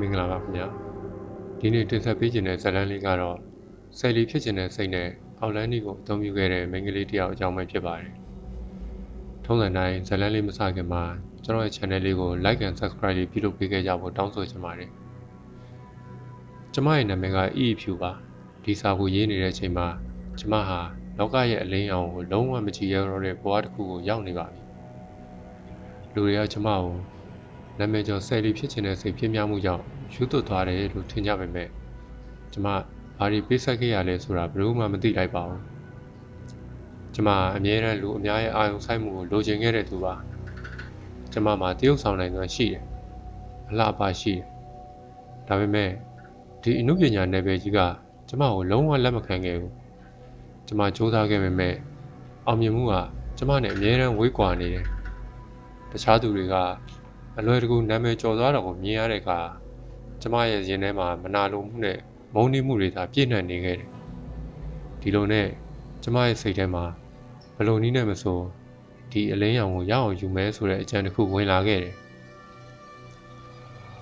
မင်္ဂလာပါခင်ဗျာဒီနေ့တင်ဆက်ပေးခြင်းတဲ့ဇာတ်လမ်းလေးကတော့ဆယ်လီဖြစ်ခြင်းတဲ့စိတ်နဲ့အောက်လန်းဒီကိုအသုံးပြုခဲ့တဲ့မိန်းကလေးတစ်ယောက်အကြောင်းပဲဖြစ်ပါတယ်ထုံးစံတိုင်းဇာတ်လမ်းလေးမစခင်မှာကျွန်တော်ရဲ့ channel လေးကို like and subscribe လေးပြုလုပ်ပေးခဲ့ကြဖို့တောင်းဆိုချင်ပါတယ်ကျွန်မရဲ့နာမည်က E ဖြူပါဒီစာကိုရေးနေတဲ့အချိန်မှာကျွန်မဟာလောကရဲ့အလင်းရောင်ကိုလုံးဝမကြည့်ရတော့တဲ့ဘဝတစ်ခုကိုရောက်နေပါပြီလူတွေကကျွန်မကို နာမည်ကျော်ဆယ်လီဖြစ်ခြင်းတဲ့စိတ်ပြင်းပြမှုကြောင့်ယူသွတ်သွားတယ်လို့ထင်ကြပေမဲ့ကျွန်မဘာတွေပေးဆက်ခဲ့ရလဲဆိုတာဘယ်လို့မှမသိလိုက်ပါဘူးကျွန်မအမြဲတမ်းလူအများရဲ့အာရုံစိုက်မှုကိုလိုချင်ခဲ့တဲ့သူပါကျွန်မမှာတရုပ်ဆောင်နိုင်စွမ်းရှိတယ်အလှပရှိတယ်ဒါပေမဲ့ဒီအမှုပညာနယ်ပယ်ကြီးကကျွန်မကိုလုံးဝလက်မခံခဲ့ဘူးကျွန်မစူးစမ်းခဲ့ပေမဲ့အောင်မြင်မှုကကျွန်မနဲ့အမြဲတမ်းဝေးကွာနေတယ်တခြားသူတွေက အလွယ်တကူနာမည်ကျော်သွားတာကိုမြင်ရတဲ့အခါကျမရဲ့ရင်ထဲမှာမနာလိုမှုနဲ့မုန်းနှိမှုတွေသာပြည့်နှံ့နေခဲ့တယ်။ဒီလိုနဲ့ကျမရဲ့စိတ်ထဲမှာဘယ်လိုနည်းနဲ့မဆိုဒီအလင်းရောင်ကိုရအောင်ယူမဲဆိုတဲ့အကြံတစ်ခုဝင်လာခဲ့တယ်။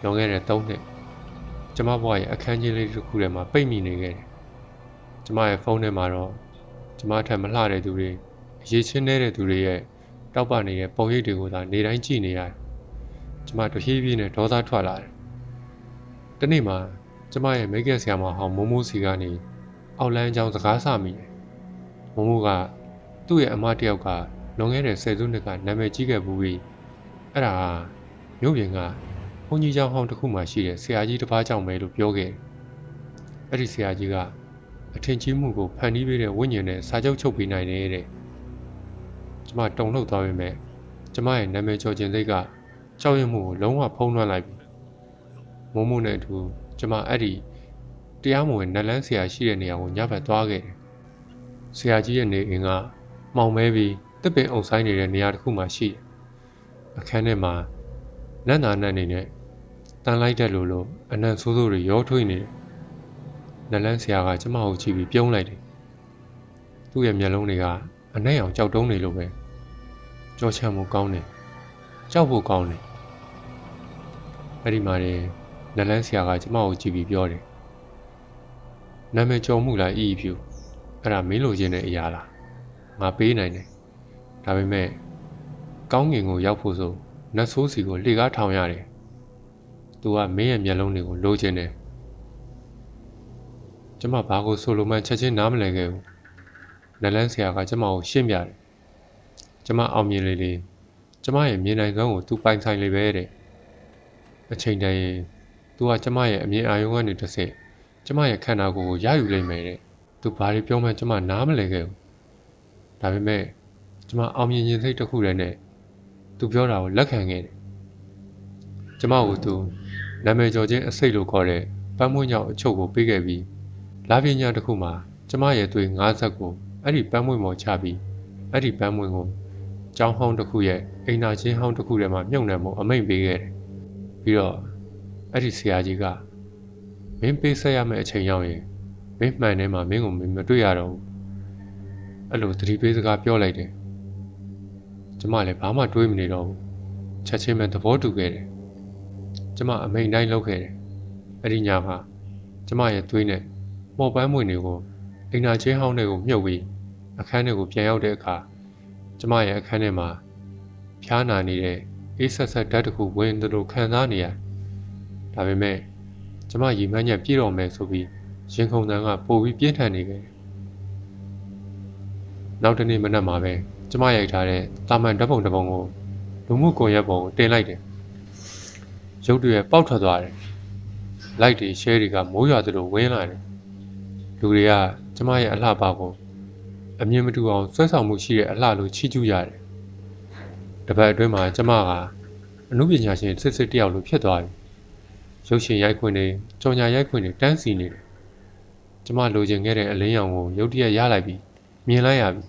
လွန်ခဲ့တဲ့၃နှစ်ကျမဘဝရဲ့အခန်းကြီးလေးတစ်ခုထဲမှာပိတ်မိနေခဲ့တယ်။ကျမရဲ့ဖုန်းထဲမှာတော့ကျမထက်မလှတဲ့သူတွေအရေးချင်းနေတဲ့သူတွေရဲ့တောက်ပနေတဲ့ပုံရိပ်တွေကိုသာနေတိုင်းကြည့်နေရတယ်။ ကျမတဖြည်းဖြည်းနဲ့ဒေါသထွက်လာတယ်။တနေ့မှာကျမရဲ့မိတ်ကက်ဆရာမဟောင်းမိုးမိုးစီကနေအောက်လန်းအကြောင်းစကားဆမိတယ်။မိုးမိုးကသူ့ရဲ့အမတစ်ယောက်ကလွန်ခဲ့တဲ့ဆယ်စုနှစ်ကနာမည်ကြီးခဲ့ဘူးပြီးအဲ့ဒါဟာမြို့ပြင်ကဘုန်းကြီးကျောင်းဟောင်းတစ်ခုမှရှိတဲ့ဆရာကြီးတစ်ပါးကြောင့်ပဲလို့ပြောခဲ့တယ်။အဲ့ဒီဆရာကြီးကအထင်ကြီးမှုကိုဖန်တီးပေးတဲ့ဝိညာဉ်နဲ့စာချုပ်ချုပ်ပေးနိုင်တယ်တဲ့။ကျမတုန်လှုပ်သွားပေမဲ့ကျမရဲ့နာမည်ကျော်ခြင်းစိတ်က ကြောက်ရွံ့မှုကိုလုံးဝဖုံးလွှမ်းလိုက်ပြီမိုးမိုးနဲ့အတူကျမအဲ့ဒီတရားမဝင်နတ်လန်းဆရာရှိတဲ့နေရာကိုညဘက်သွားခဲ့တယ်ဆရာကြီးရဲ့နေအိမ်ကမှောင်မဲပြီးတစ်ပင်အုပ်ဆိုင်နေတဲ့နေရာတစ်ခုမှရှိတယ်အခန်းထဲမှာနတ်နာနတ်နေနဲ့တန်လိုက်တဲ့လိုလိုအနံ့ဆိုးဆိုးတွေရောထွေးနေတယ်နတ်လန်းဆရာကကျမကိုကြည့်ပြီးပြုံးလိုက်တယ်သူ့ရဲ့မျက်လုံးတွေကအနှဲ့အောင်ကြောက်တုံးနေလို့ပဲကြောချမ်းမှုကောင်းတယ်ကြောက်ဖို့ကောင်းတယ် အဲ့ဒီမှာနေနလန်းဆရာကကျမကိုကြည့်ပြီးပြောတယ်နာမည်ကျော်မှုလားအီအီဖြူအဲ့ဒါမင်းလိုချင်တဲ့အရာလားငါပေးနိုင်တယ်ဒါပေမဲ့ကောင်းငင်ကိုရောက်ဖို့ဆိုနတ်ဆိုးစီကိုလှေကားထောင်ရတယ်သူကမင်းရဲ့မျက်လုံးတွေကိုလိုချင်တယ်ကျမဘာကိုဆိုလိုမှချက်ချင်းနားမလည်ခဲ့ဘူးနလန်းဆရာကကျမကိုရှင်းပြတယ်ကျမအောင်မြင်လေလေကျမရဲ့မြင်နိုင်စွမ်းကိုသူပိုင်ဆိုင်လေပဲတဲ့ အချိန်တည်းရင်သူကကျမရဲ့အမြင်အာရုံကနေတစ်ဆင့်ကျမရဲ့ခန္ဓာကိုယ်ကိုရယူလိုက်မယ်တဲ့သူဘာတွေပြောမှကျမနားမလည်ခဲ့ဘူးဒါပေမဲ့ကျမအောင်မြင်ခြင်းစိတ်တစ်ခုတည်းနဲ့သူပြောတာကိုလက်ခံခဲ့တယ်ကျမကိုသူနာမည်ကျော်ခြင်းအစိတ်လို့ခေါ်တဲ့ပန်းမွှညောက်အချုပ်ကိုပေးခဲ့ပြီးလာပညာတစ်ခုမှာကျမရဲ့သွေး၅ဆက်ကိုအဲ့ဒီပန်းမွှပေါ်ချပြီးအဲ့ဒီပန်းမွှကိုကျောင်းဟောင်းတစ်ခုရဲ့အိမ်နာချင်းဟောင်းတစ်ခုထဲမှာမြုပ်နှံမှုအမိန့်ပေးခဲ့တယ်။ ပြီးတော့အဲ့ဒီဆရာကြီးကမင်းပေးဆက်ရမယ့်အချိန်ရောက်ရင်မင်းမှန်ထဲမှာမင်းကိုမင်းမတွေ့ရတော့ဘူး။အဲ့လိုသတိပေးစကားပြောလိုက်တယ်။ကျမလည်းဘာမှတွေးမနေတော့ဘူး။ချက်ချင်းပဲသဘောတူခဲ့တယ်။ကျမအမိန့်တိုင်းလုပ်ခဲ့တယ်။အဲ့ဒီညမှာကျမရဲ့သွေးနဲ့မော်ပန်းမွေတွေကိုအိမ်နာချင်းဟောင်းတွေကိုမြုပ်ပြီးအခန်းထဲကိုပြန်ရောက်တဲ့အခါကျမရဲ့အခန်းထဲမှာဖျားနာနေတဲ့ အေးဆက်ဆက်ဓာတ်တစ်ခုဝင်သလိုခံစားနေရဒါပေမဲ့ကျမရီမှန်းချက်ပြည့်တော်မယ်ဆိုပြီးရင်ခုန်တန်းကပို့ပြီးပြင်းထန်နေခဲ့နောက်တနေ့မနက်မှာပဲကျမရိုက်ထားတဲ့တာမန်ဓာတ်ပုံတစ်ပုံကိုလူမှုကွန်ရက်ပေါ်ကိုတင်လိုက်တယ်ရုပ်တွေပေါက်ထွက်သွားတယ်လိုက်တွေ share တွေကမိုးရွာသလိုဝင်းလာတယ်လူတွေကကျမရဲ့အလှပကိုအမြင်မတူအောင်ဆွဲဆောင်မှုရှိတဲ့အလှလိုချီးကျူးရတယ်။ တစ်ပတ်အတွင်းမှာကျမကအမှုပညာရှင်စစ်စစ်တယောက်လိုဖြစ်သွားပြီ။ရုပ်ရှင်ရိုက်ခွင့်တွေကြော်ညာရိုက်ခွင့်တွေတန်းစီနေတယ်။ကျမလိုချင်ခဲ့တဲ့အလင်းရောင်ကိုရုတ်တရက်ရလိုက်ပြီးမြင်လိုက်ရပြီ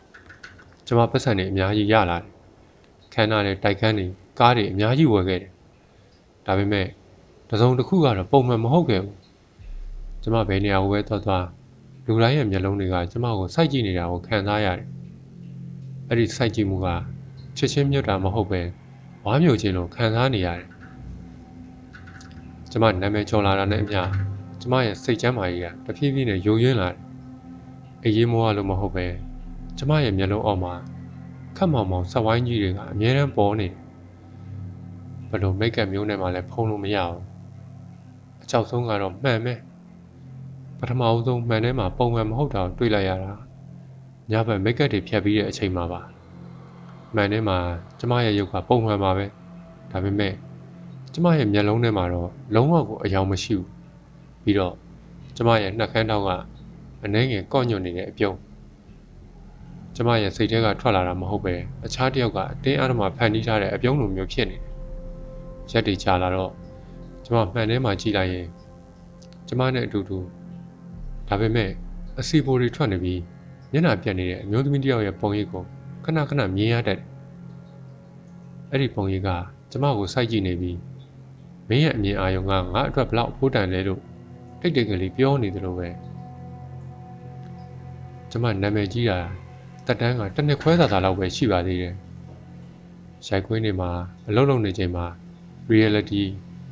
။ကျမပတ်စံတွေအများကြီးရလာတယ်။ခန်းနာတဲ့တိုက်ခန်းတွေကားတွေအများကြီးဝယ်ခဲ့တယ်။ဒါပေမဲ့တစုံတစ်ခုကတော့ပုံမှန်မဟုတ်ခဲ့ဘူး။ကျမဘယ်နေရာကိုပဲသွားသွားလူတိုင်းရဲ့မျက်လုံးတွေကကျမကိုစိုက်ကြည့်နေတာကိုခံစားရတယ်။အဲ့ဒီစိုက်ကြည့်မှုက ချစ်ချင်းမြတ်တာမဟုတ်ပဲဝါမျိုးခြင်းလို့ခံစားနေရတယ်။ကျမနာမည်ကျော်လာတာနဲ့အမျှကျမရဲ့စိတ်ချမ်းသာရေးကတဖြည်းဖြည်းနဲ့ယိုယွင်းလာတယ်။အေးမောရလို့မဟုတ်ပဲကျမရဲ့မျက်လုံးအောက်မှာခက်မောင်မောင်ဆက်ဝိုင်းကြီးတွေကအမြဲတမ်းပေါ်နေတယ်။ဘလို့မိတ်ကပ်မျိုးနဲ့မှလည်းဖုံးလို့မရဘူး။အချောက်ဆုံးကတော့မှန်ပဲ။ပထမအဆုံးမှန်ထဲမှာပုံမှန်မဟုတ်တာကိုတွေ့လိုက်ရတာ။ညဘက်မိတ်ကပ်တွေဖြတ်ပြီးတဲ့အချိန်မှာပါ။ မှန်ထဲမှာကျမရဲ့ရုပ်ကပုံမှန်ပါပဲ။ဒါပေမဲ့ကျမရဲ့မျက်လုံးထဲမှာတော့လုံးဝကိုအယောင်မရှိဘူးပြီးတော့ကျမရဲ့နှာခမ်းထောင်းကအနှဲငယ်ကော့ညွတ်နေတဲ့အပြုံးကျမရဲ့စိတ်ထဲကထွက်လာတာမဟုတ်ပဲအခြားတစ်ယောက်ကအတင်းအဓမ္မဖန်တီးထားတဲ့အပြုံးလိုမျိုးဖြစ်နေတယ်ရက်တွေကြာလာတော့ကျမမှန်ထဲမှာကြည့်လိုက်ရင်ကျမနဲ့အတူတူဒါပေမဲ့အစီပိုတွေထွက်နေပြီးမျက်နှာပြတ်နေတဲ့အမျိုးသမီးတစ်ယောက်ရဲ့ပုံရိပ်ကို ခဏခဏမြင်ရတတ်တယ်အဲ့ဒီပုံရိပ်ကကျမကိုစိုက်ကြည့်နေပြီးမင်းရဲ့အမြင်အာရုံကငါအတွက်ဘလောက်အဖို့တန်လဲလို့တိတ်တိတ်ကလေးပြောနေသလိုပဲကျမနာမည်ကြီးတာတက်တန်းကတစ်နှစ်ခွဲသာသာလောက်ပဲရှိပါသေးတယ်ရိုက်ခွင်းနေမှာအလုံးလုံးနေချိန်မှာ reality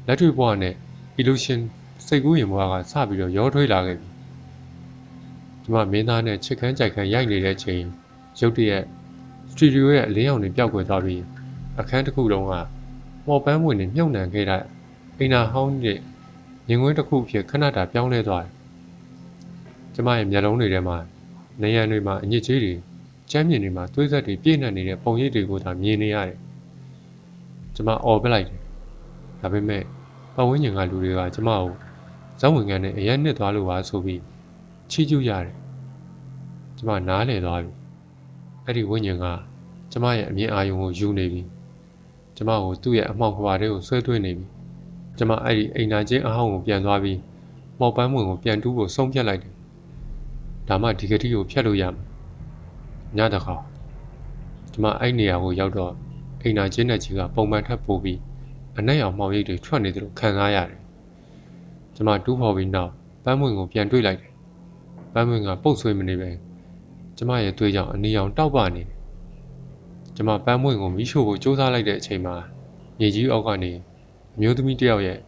လက်တွေ့ဘဝနဲ့ illusion စိတ်ကူးရင်ဘဝကစပြီးတော့ရောထွေးလာခဲ့ပြီကျမမင်းသားနဲ့ချစ်ခမ်းကြိုက်ခမ်းရိုက်နေတဲ့ချိန်ရုတ်တရက် စတူဒီယိုရဲ့အလင်းရောင်တွေပျောက်ကွယ်သွားပြီးအခန်းတစ်ခုလုံးကမော်ပန်းဝင်နေမြုပ်နှံခဲ့တဲ့အိမ်နာဟောင်းရဲ့ရင်ခွင်းတစ်ခုအဖြစ်ခဏတာပြောင်းလဲသွားတယ်။ကျမရဲ့မျက်လုံးတွေထဲမှာနေရံတွေမှာအညစ်အကြေးတွေကျမ်းမြင်တွေမှာသွေးဆက်တွေပြည့်နှက်နေတဲ့ပုံရိပ်တွေကိုသာမြင်နေရတယ်။ကျမអော်ပလိုက်တယ်။ဒါပေမဲ့ပတ်ဝန်းကျင်ကလူတွေကကျမကိုဇောက်ဝင်ကန်နဲ့အရက်နှစ်သွားလို့ပါဆိုပြီးချီးကျူးရတယ်။ကျမနားလည်သွားပြီ။ အဲ့ဒီဝိညာဉ်ကကျမရဲ့အမြင်အာရုံကိုယူနေပြီ။ကျမကိုသူ့ရဲ့အမှောင်ခွာတွေကိုဆွဲသွင်းနေပြီ။ကျမအဲ့ဒီအိမ်နာချင်းအဟောင်းကိုပြန်သွားပြီးမောက်ပန်းဝင်ကိုပြန်တူးဖို့ဆုံးဖြတ်လိုက်တယ်။ဒါမှဒီကတိကိုဖျက်လို့ရမှာ။ညတခါကျမအဲ့နေရာကိုရောက်တော့အိမ်နာချင်းနဲ့ကြီးကပုံမှန်ထပ်ပို့ပြီးအနက်ရောင်မှောင်ရိပ်တွေထွက်နေတယ်လို့ခံစားရတယ်။ကျမတူးဖော်ပြီးနောက်ပန်းဝင်ကိုပြန်တွေ့လိုက်တယ်။ပန်းဝင်ကပုတ်ဆွေးမနေပဲ ကျမရဲ့သွေးကြောင့်အနီရောင်တောက်ပနေတယ်။ကျမပန်းဝင်ကိုမိရှို့ဖို့စူးစမ်းလိုက်တဲ့အချိန်မှာမြေကြီးအောက်ကနေအမျိုးသမီးတစ်ယောက်ရဲ့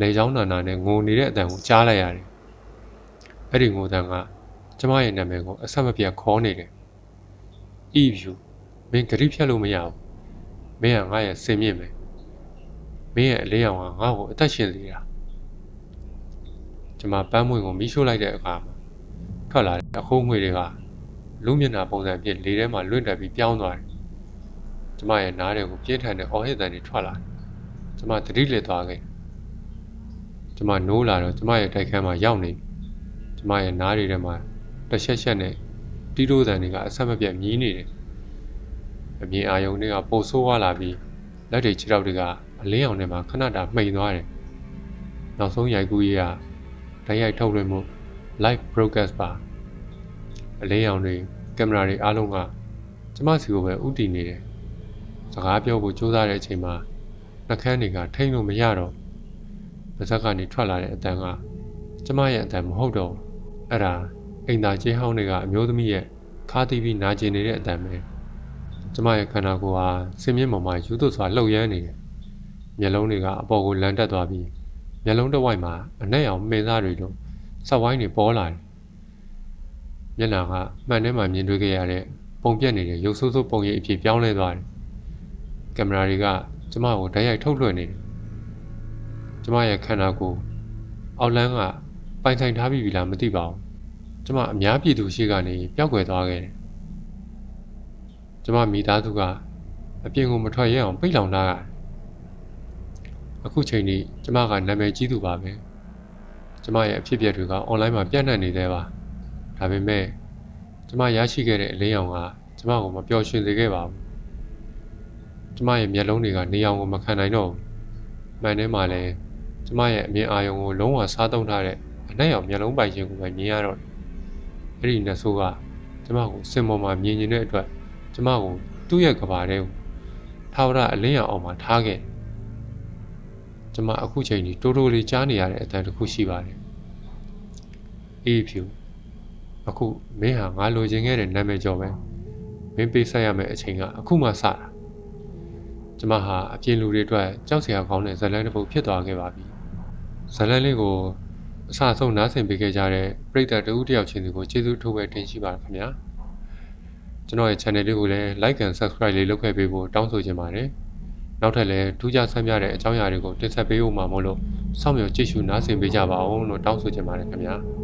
လေချောင်းနာနာနဲ့ငိုနေတဲ့အတန်ကိုကြားလိုက်ရတယ်။အဲ့ဒီငိုတန်ကကျမရဲ့နာမည်ကိုအဆက်မပြတ်ခေါ်နေတယ်။ "Eve မင်းဂရိဖြတ်လို့မရဘူး။မင်းကငါ့ရဲ့စင်မြင့်ပဲ။မင်းရဲ့အလေးရောင်ကငါ့ကိုအသက်ရှင်စေတာ။ကျမပန်းမွင့်ကိုမိရှို့လိုက်တဲ့အခါမှာထွက်လာတဲ့အခိုးငွေတွေက လူမျက်နှာပုံစံဖြစ်လေထဲမှာလွင့်တက်ပြီးပြောင်းသွားတယ်။ကျမရဲ့နားတွေကိုပြင်းထန်တဲ့အော်ဟစ်တန်တွေထွက်လာတယ်ကျမတတိလစ်သွားခဲ့ကျမနိုးလာတော့ကျမရဲ့တိုက်ခန်းမှာရောက်နေကျမရဲ့နားတွေထဲမှာတရှက်ရှက်နဲ့တီးတိုးတန်တွေကအဆက်မပြတ်မြည်နေတယ်အမြင်အာယုံတွေကပိုဆိုးသွားလာပြီးလက်တွေခြေထောက်တွေကအလင်းအောင်ထဲမှာခဏတာမှိန်သွားတယ်နောက်ဆုံးရိုက်ကူးရေးကဓာတ်ရိုက်ထုတ်လွှင့်မှု live broadcast ပါ အလင်းအောင်တွေကင်မရာတွေအားလုံးကကျမစီကိုပဲဥတည်နေတယ်စကားပြောဖို့ကြိုးစားတဲ့အချိန်မှာနှကန်းတွေကထိမ့်လို့မရတော့ပါဇက်ကနေထွက်လာတဲ့အတန်ကကျမရဲ့အတန်မဟုတ်တော့အဲ့ဒါအိမ်သာကျေးဟောင်းတွေကအမျိုးသမီးရဲ့ခါးတီးပြီးနာကျင်နေတဲ့အတန်ပဲကျမရဲ့ခန္ဓာကိုယ်ဟာဆင်းမြင့်ပေါ်မှာယူသွတ်စွာလှုပ်ရမ်းနေတယ်မျက်လုံးတွေကအပေါ်ကိုလန်တက်သွားပြီးမျက်လုံးတစ်ဝိုက်မှာအနက်ရောင်မှင်သားတွေလိုဆက်ဝိုင်းတွေပေါ်လာတယ် မျက်နှာကမှန်ထဲမှာမြင်တွေ့ခဲ့ရတဲ့ပုံပြက်နေတဲ့ရုပ်ဆိုးဆိုးပုံရိပ်အဖြစ်ပြောင်းလဲသွားတယ်ကင်မရာတွေကကျမကိုဓာတ်ရိုက်ထုတ်လွှင့်နေတယ်ကျမရဲ့ခန္ဓာကိုယ်အောက်လန်းကပိုင်ဆိုင်ထားပြီးပြီလားမသိပါဘူးကျမအများပြည်သူရှိကနေပျောက်ကွယ်သွားခဲ့တယ်ကျမမိသားစုကအပြင်ကိုမထွက်ရအောင်ပိတ်လောင်ထားရတယ်အခုချိန်ထိကျမကနာမည်ကြီးသူပါပဲကျမရဲ့အဖြစ်အပျက်တွေကအွန်လိုင်းမှာပြန့်နှံ့နေသေးပါ ဒါပေမဲ့ကျမရရှိခဲ့တဲ့အလင်းရောင်ကကျမကိုမပျော်ရွှင်စေခဲ့ပါဘူးကျမရဲ့မျက်လုံးတွေကနေအောင်ကိုမခံနိုင်တော့ဘူး။မှန်ထဲမှာလည်းကျမရဲ့အမြင်အာရုံကိုလုံးဝစားသုံးထားတဲ့အနက်ရောင်မျက်လုံးပိုင်ခြင်းကိုပဲမြင်ရတော့တယ်။အဲ့ဒီနဆိုးကကျမကိုစင်ပေါ်မှာမြင်နေတဲ့အတွက်ကျမကိုသူ့ရဲ့ကဘာထဲကိုထာဝရအလင်းရောင်အောင်မှာထားခဲ့။ကျမအခုချိန်ဒီတိုးတိုးလေးကြားနေရတဲ့အတန်တစ်ခုရှိပါတယ်။အေးဖြူ အခုမင်းဟာငါလိုချင်ခဲ့တဲ့နာမည်ကျော်ပဲမင်းပေးဆက်ရမယ့်အချိန်ကအခုမှစတာကျမဟာအပြင်လူတွေအတွက်ကြောက်စရာကောင်းတဲ့ဇာတ်လမ်းတစ်ပုဒ်ဖြစ်သွားခဲ့ပါပြီဇာတ်လမ်းလေးကိုအစအဆုံးနားဆင်ပေးခဲ့ကြတဲ့ပရိသတ်တဦးတစ်ယောက်ချင်းစီကိုကျေးဇူးအထူးပဲတင်ရှိပါတယ်ခင်ဗျာကျွန်တော်ရဲ့ channel လေးကိုလည်း like and subscribe လေးလုပ်ခဲ့ပေးဖို့တောင်းဆိုချင်ပါတယ်နောက်ထပ်လည်းထူးခြားဆန်းပြတဲ့အကြောင်းအရာတွေကိုတင်ဆက်ပေးဖို့မှာမို့လို့စောင့်မျှော်ကြည့်ရှုနားဆင်ပေးကြပါအောင်လို့တောင်းဆိုချင်ပါတယ်ခင်ဗျာ